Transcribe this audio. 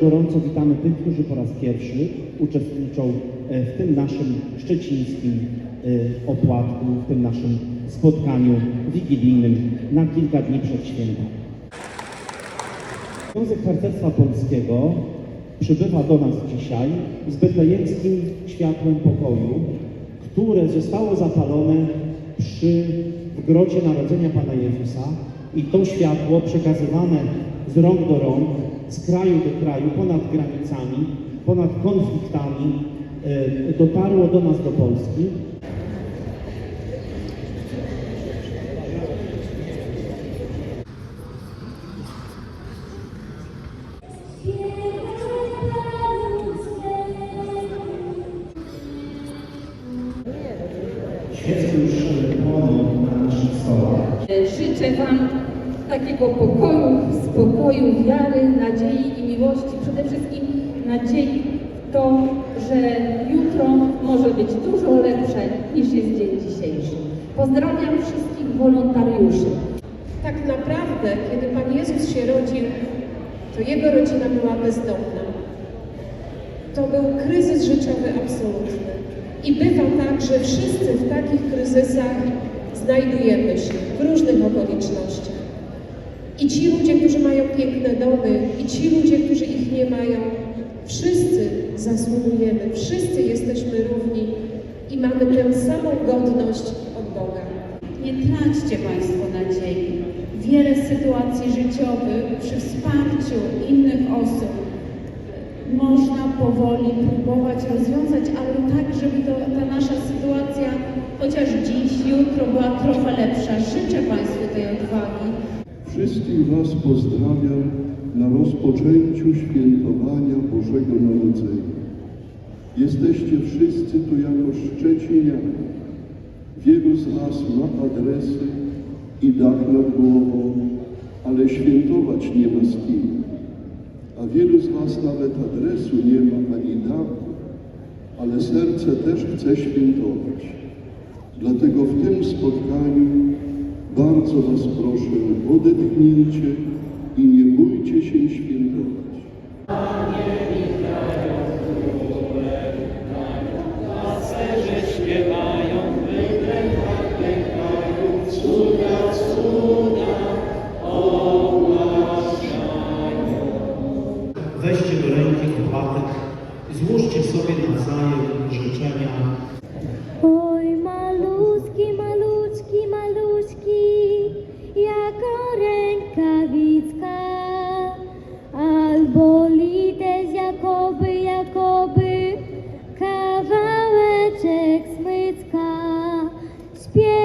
gorąco witamy tych, którzy po raz pierwszy uczestniczą e, w tym naszym szczecińskim e, opłatku, w tym naszym spotkaniu wigilijnym na kilka dni przed świętem. Związek Harcerstwa Polskiego przybywa do nas dzisiaj z betlejemskim światłem pokoju, które zostało zapalone przy w grocie Narodzenia Pana Jezusa i to światło przekazywane z rąk do rąk, z kraju do kraju, ponad granicami, ponad konfliktami, e, dotarło do nas do Polski. Świecki już płoną na naszych stołach. Życzę Wam takiego pokoju, spokoju, wiary, nadziei i miłości. Przede wszystkim nadziei w to, że jutro może być dużo lepsze niż jest dzień dzisiejszy. Pozdrawiam wszystkich wolontariuszy. Tak naprawdę, kiedy Pan Jezus się rodził, to Jego rodzina była bezdomna. To był kryzys życiowy absolutny. I bywa tak, że wszyscy w takich kryzysach znajdujemy się w różnych okolicznościach. I ci ludzie, którzy mają piękne domy, i ci ludzie, którzy ich nie mają, wszyscy zasługujemy, wszyscy jesteśmy równi i mamy tę samą godność od Boga. Nie traćcie Państwo nadziei. Wiele sytuacji życiowych przy wsparciu innych osób można powoli próbować rozwiązać, ale tak, żeby to, ta nasza sytuacja chociaż dziś, jutro była trochę lepsza. Życzę Państwu tej odwagi. Wszystkich Was pozdrawiam na rozpoczęciu świętowania Bożego Narodzenia. Jesteście wszyscy tu jako Szczecinianie. Wielu z Was ma adresy i dach nad głową, ale świętować nie ma z kim. A wielu z Was nawet adresu nie ma ani dachu, ale serce też chce świętować. Dlatego w tym spotkaniu bardzo Was proszę, odetchnijcie i nie bójcie się świętować. Łęcka albo Lides Jakoby, Jakoby, kawałeczek smycka. Śpiew